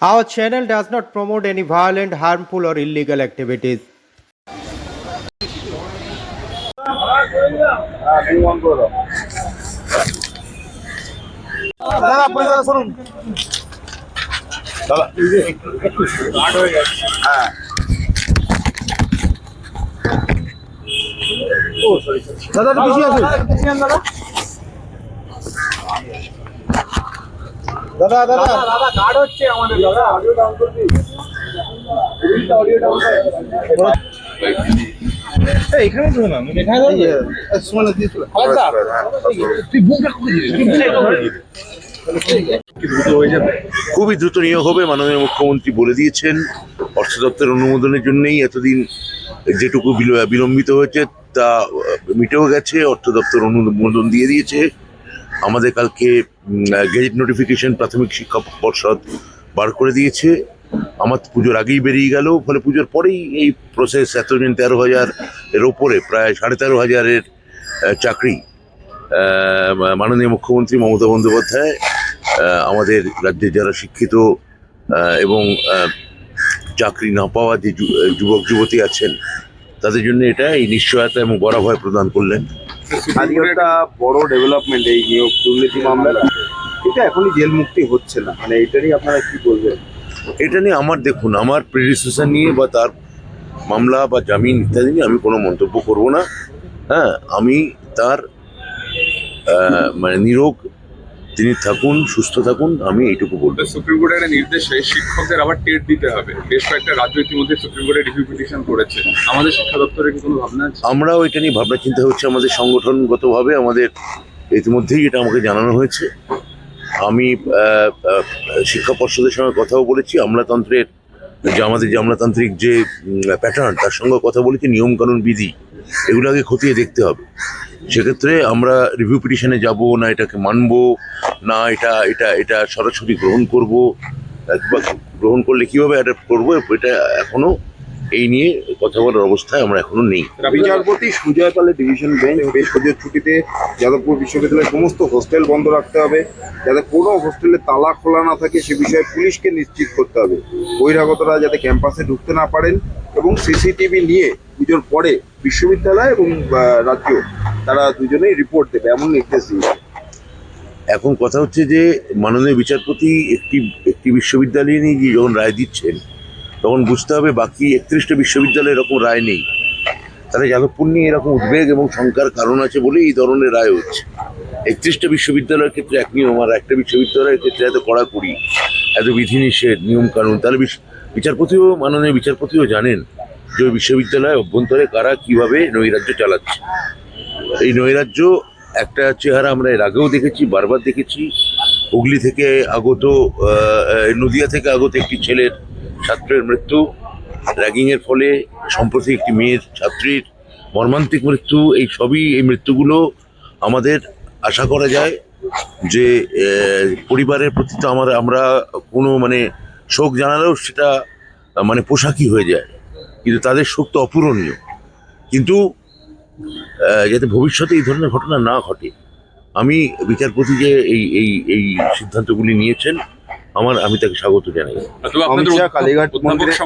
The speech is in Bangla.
Our channel does not promote any violent, harmful, or illegal activities. দাদা পরিষ্কার করুন দাদা দাদা। দাদা কার্ড হচ্ছে আমাদের দাদা। অডিও ডাউন করবি অডিও ডাউন এখানে তো না এখানে সুমনে দিয়ে চলে তুই বুমটা করে খুবই দ্রুত নিয়োগ হবে মাননীয় মুখ্যমন্ত্রী বলে দিয়েছেন। অর্থ দপ্তরের অনুমোদনের জন্যই এতদিন যেটুকু বিল- বিলম্বিত হয়েছে তা মিটেও গেছে। অর্থ দপ্তর অনুমোদন দিয়ে দিয়েছে। আমাদের কালকে গেজেট নোটিফিকেশন প্রাথমিক শিক্ষা পর্ষদ বার করে দিয়েছে। আমার পুজোর আগেই বেরিয়ে গেল, ফলে পুজোর পরেই এই প্রসেস এতদিন তেরো হাজার এর ওপরে, প্রায় সাড়ে তেরো হাজারের চাকরি। মাননীয় মুখ্যমন্ত্রী মমতা বন্দ্যোপাধ্যায় আমাদের রাজ্যে যারা শিক্ষিত এবং চাকরি না পাওয়া যে যুবক, যুবতী আছেন, তাদের জন্য এটা এই নিশ্চয়তা এবং বরাভয় প্রদান করলেন। আজকে একটা বড় ডেভেলপমেন্ট এই নিয়োগ, দুর্নীতি মামলাটা এটা এখনই জেল মুক্তি হচ্ছে না। মানে এটা নিয়ে আপনারা কি বলবেন? এটা নিয়ে আমার, দেখুন, আমার প্রেডিসেশন নিয়ে বা তার মামলা বা জামিন ইত্যাদি নিয়ে আমি কোনো মন্তব্য করব না। হ্যাঁ আমি তার মানে নিরোগ তিনি থাকুন সুস্থ থাকুন আমি এইটুকু বলব। সুপ্রিম কোর্টের একটা নির্দেশে শিক্ষকদের আবার টেট দিতে হবে। বেশ কয়েকটা রাজ্য ইতিমধ্যে সুপ্রিম কোর্টে রিভিউ পিটিশন করেছে। আমাদের শিক্ষা দপ্তরের কি কোনো ভাবনা আছে? আমরাও এটা নিয়ে ভাবনা চিন্তা হচ্ছে আমাদের সংগঠনগতভাবে আমাদের ইতিমধ্যেই এটা আমাকে জানানো হয়েছে। আমি শিক্ষা পর্ষদের সঙ্গে কথাও বলেছি আমলাতন্ত্রের যে আমাদের যে আমলাতান্ত্রিক যে প্যাটার্ন তার সঙ্গে কথা বলেছি নিয়মকানুন বিধি এগুলো আগে খতিয়ে দেখতে হবে। সেক্ষেত্রে আমরা রিভিউ পিটিশনে যাব, না এটাকে মানব, না এটা এটা এটা সরাসরি গ্রহণ করব। গ্রহণ করলে কীভাবে অ্যাডাপ্ট করব, এটা এখনও এই নিয়ে কথা বলার অবস্থায় আমরা এখনও নেই। বিচারপতি সুজয় পালের ডিভিশন বেঞ্চ বেশ পুজোর ছুটিতে যাদবপুর বিশ্ববিদ্যালয়ের সমস্ত হোস্টেল বন্ধ রাখতে হবে, যাতে কোনো হোস্টেলে তালা খোলা না থাকে, সে বিষয়ে পুলিশকে নিশ্চিত করতে হবে। বহিরাগতরা যাতে ক্যাম্পাসে ঢুকতে না পারেন এবং সিসিটিভি নিয়ে পুজোর পরে বিশ্ববিদ্যালয় এবং রাজ্য তারা দুজনেই রিপোর্ট দেবে, এমন নির্দেশ দিয়েছে। এখন কথা হচ্ছে যে মাননীয় বিচারপতি একটি একটি বিশ্ববিদ্যালয় নিয়ে গিয়ে যখন রায় দিচ্ছেন, তখন বুঝতে হবে বাকি একত্রিশটা বিশ্ববিদ্যালয়ে এরকম রায় নেই। তাহলে যাদবপুর নিয়ে এরকম উদ্বেগ এবং শঙ্কার কারণ আছে বলেই এই ধরনের রায় হচ্ছে। একত্রিশটা বিশ্ববিদ্যালয়ের ক্ষেত্রে এক নিয়ম, আর একটা বিশ্ববিদ্যালয়ের ক্ষেত্রে এত কড়াকড়ি, এত বিধিনিষেধ নিয়ম কানুন তাহলে বিচারপতিও, মাননীয় বিচারপতিও জানেন যে বিশ্ববিদ্যালয় অভ্যন্তরে কারা কীভাবে নৈরাজ্য চালাচ্ছে। এই নৈরাজ্য একটা চেহারা আমরা এর আগেও দেখেছি, বারবার দেখেছি। হুগলি থেকে আগত নদিয়া থেকে আগত একটি ছেলের ছাত্রের মৃত্যু। র্যাগিংয়ের ফলে সম্প্রতি একটি মেয়ের ছাত্রীর মর্মান্তিক মৃত্যু। এই সবই এই মৃত্যুগুলো আমাদের আশা করা যায় যে পরিবারের প্রতি তো আমার, আমরা কোনো মানে শোক জানালেও সেটা মানে পোশাকি হয়ে যায়। কিন্তু তাদের শোক তো অপূরণীয়। কিন্তু যাতে ভবিষ্যতে এই ধরনের ঘটনা না ঘটে। আমি বিচারপতি যে এই এই এই সিদ্ধান্তগুলি নিয়েছেন আমার আমি তাকে স্বাগত জানাই। কালীঘাট মন্দিরে-